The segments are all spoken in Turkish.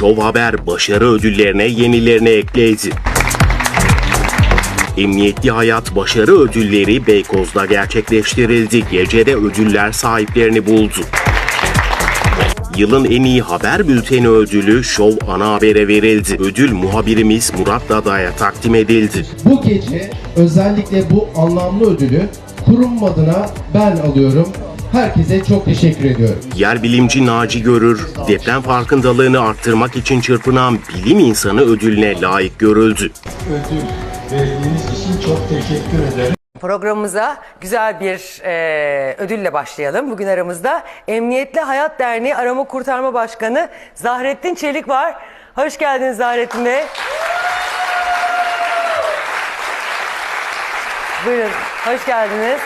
Show Haber başarı ödüllerine yenilerini ekledi. Emniyetli Hayat Başarı Ödülleri Beykoz'da gerçekleştirildi. Gecede ödüller sahiplerini buldu. Yılın en iyi haber bülteni ödülü Show Ana Haber'e verildi. Ödül muhabirimiz Murat Dada'ya takdim edildi. Bu gece özellikle bu anlamlı ödülü kurum adına ben alıyorum. Herkese çok teşekkür ediyorum. Yer bilimci Naci Görür, deprem farkındalığını arttırmak için çırpınan bilim insanı ödülüne layık görüldü. ödül verdiğiniz için çok teşekkür ederim. Programımıza güzel bir e, ödülle başlayalım. Bugün aramızda Emniyetli Hayat Derneği Arama Kurtarma Başkanı Zahrettin Çelik var. Hoş geldiniz Zahrettin Bey. Buyurun, hoş geldiniz.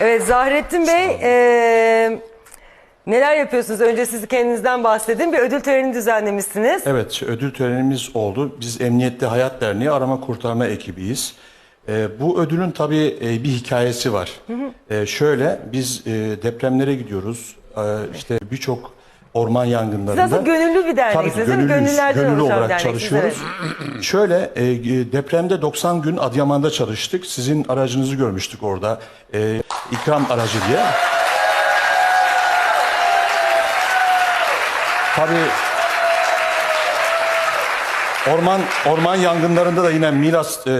Evet Zahrettin Bey, e, neler yapıyorsunuz? Önce siz kendinizden bahsedin. Bir ödül töreni düzenlemişsiniz. Evet, ödül törenimiz oldu. Biz Emniyetli Hayat Derneği arama kurtarma ekibiyiz. Ee, bu ödülün tabii e, bir hikayesi var. Ee, şöyle, biz e, depremlere gidiyoruz. Ee, işte birçok orman yangınlarında. Siz aslında gönüllü bir derneksiniz Tabii değil mi? gönüllüyüz, Gönüllülerden gönüllü olarak çalışıyoruz. Şöyle, e, depremde 90 gün Adıyaman'da çalıştık. Sizin aracınızı görmüştük orada. E, ikram aracı diye. Tabii Orman orman yangınlarında da yine Milas, e, e,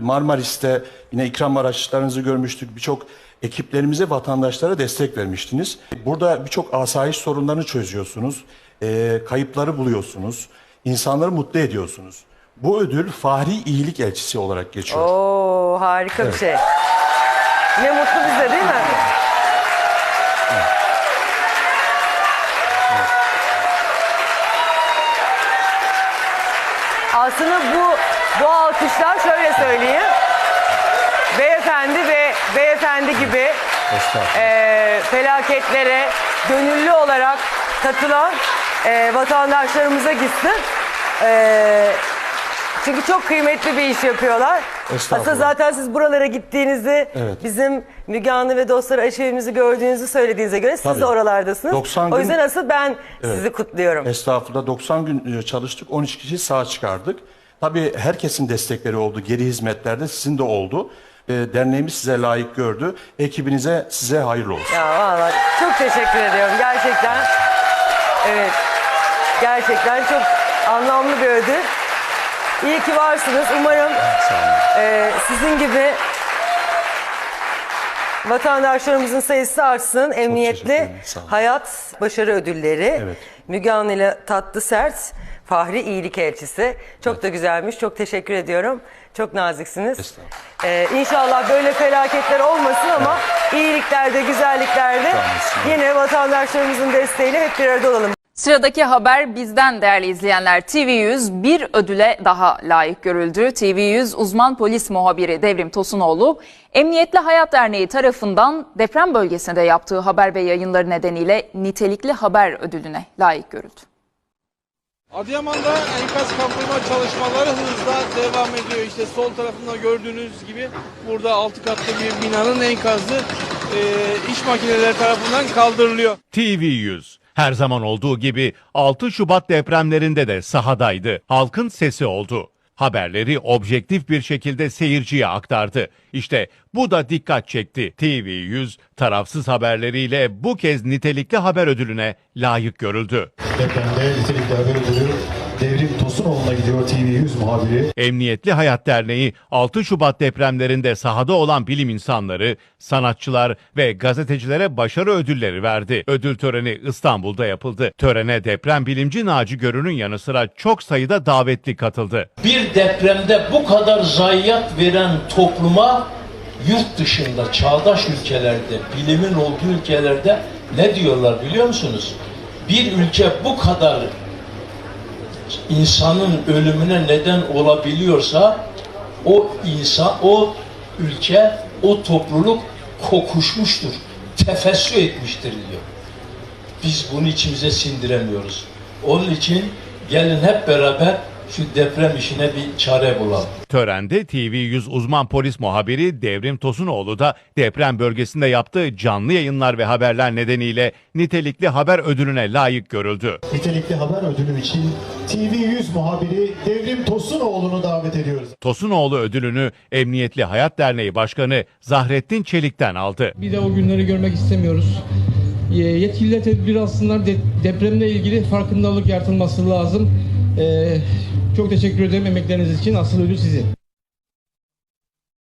Marmaris'te yine ikram araçlarınızı görmüştük. Birçok ekiplerimize, vatandaşlara destek vermiştiniz. Burada birçok asayiş sorunlarını çözüyorsunuz. E, kayıpları buluyorsunuz. insanları mutlu ediyorsunuz. Bu ödül Fahri İyilik Elçisi olarak geçiyor. Oo harika bir şey. Ne mutlu bize değil mi? Aslında bu bu alkışlar şöyle söyleyeyim. Beyefendi ve beyefendi gibi e, felaketlere gönüllü olarak katılan e, vatandaşlarımıza gitsin. E, çünkü çok kıymetli bir iş yapıyorlar. Estağfurullah. Aslında zaten siz buralara gittiğinizde Evet. bizim Müge Anlı ve dostları aşevimizi gördüğünüzü söylediğinize göre siz Tabii. de oralardasınız. 90 o yüzden gün- asıl ben sizi kutluyorum. Estağfurullah 90 gün e, çalıştık 13 kişi sağ çıkardık. Tabii herkesin destekleri oldu geri hizmetlerde sizin de oldu. E, derneğimiz size layık gördü. Ekibinize size hayırlı olsun. Ya vallahi çok teşekkür ediyorum gerçekten. Evet. Gerçekten çok anlamlı bir ödül. İyi ki varsınız. Umarım e, sizin gibi vatandaşlarımızın sayısı artsın. Emniyetli. Hayat Başarı Ödülleri. Evet. Müge Anlı ile Tatlı Sert. Fahri İyilik Elçisi. Çok da güzelmiş. Çok teşekkür ediyorum. Çok naziksiniz. Ee, inşallah böyle felaketler olmasın ama iyiliklerde, güzelliklerde yine vatandaşlarımızın desteğiyle hep bir arada olalım. Sıradaki haber bizden değerli izleyenler. TV100 bir ödüle daha layık görüldü. TV100 uzman polis muhabiri Devrim Tosunoğlu, Emniyetli Hayat Derneği tarafından deprem bölgesinde yaptığı haber ve yayınları nedeniyle nitelikli haber ödülüne layık görüldü. Adıyaman'da enkaz kaldırma çalışmaları hızla devam ediyor. İşte sol tarafında gördüğünüz gibi burada altı katlı bir binanın enkazı e, iş makineleri tarafından kaldırılıyor. TV100 her zaman olduğu gibi 6 Şubat depremlerinde de sahadaydı. Halkın sesi oldu. Haberleri objektif bir şekilde seyirciye aktardı. İşte bu da dikkat çekti. TV100 tarafsız haberleriyle bu kez nitelikli haber ödülüne layık görüldü. Depremde nitelikli haber ödülü Tosunoğlu'na gidiyor TV100 muhabiri. Emniyetli Hayat Derneği 6 Şubat depremlerinde sahada olan bilim insanları, sanatçılar ve gazetecilere başarı ödülleri verdi. Ödül töreni İstanbul'da yapıldı. Törene deprem bilimci Naci Görün'ün yanı sıra çok sayıda davetli katıldı. bir depremde bu kadar zayiat veren topluma yurt dışında çağdaş ülkelerde, bilimin olduğu ülkelerde ne diyorlar biliyor musunuz? Bir ülke bu kadar insanın ölümüne neden olabiliyorsa o insan, o ülke, o topluluk kokuşmuştur, tefessü etmiştir diyor. Biz bunu içimize sindiremiyoruz. Onun için gelin hep beraber şu deprem işine bir çare bulalım. Törende TV100 uzman polis muhabiri Devrim Tosunoğlu da deprem bölgesinde yaptığı canlı yayınlar ve haberler nedeniyle nitelikli haber ödülüne layık görüldü. Nitelikli haber ödülü için TV100 muhabiri Devrim Tosunoğlu'nu davet ediyoruz. Tosunoğlu ödülünü Emniyetli Hayat Derneği Başkanı Zahrettin Çelik'ten aldı. Bir de o günleri görmek istemiyoruz. Ye- Yetkililer tedbir alsınlar. De- depremle ilgili farkındalık yaratılması lazım. Ee, çok teşekkür ederim emekleriniz için. Asıl ödül sizin.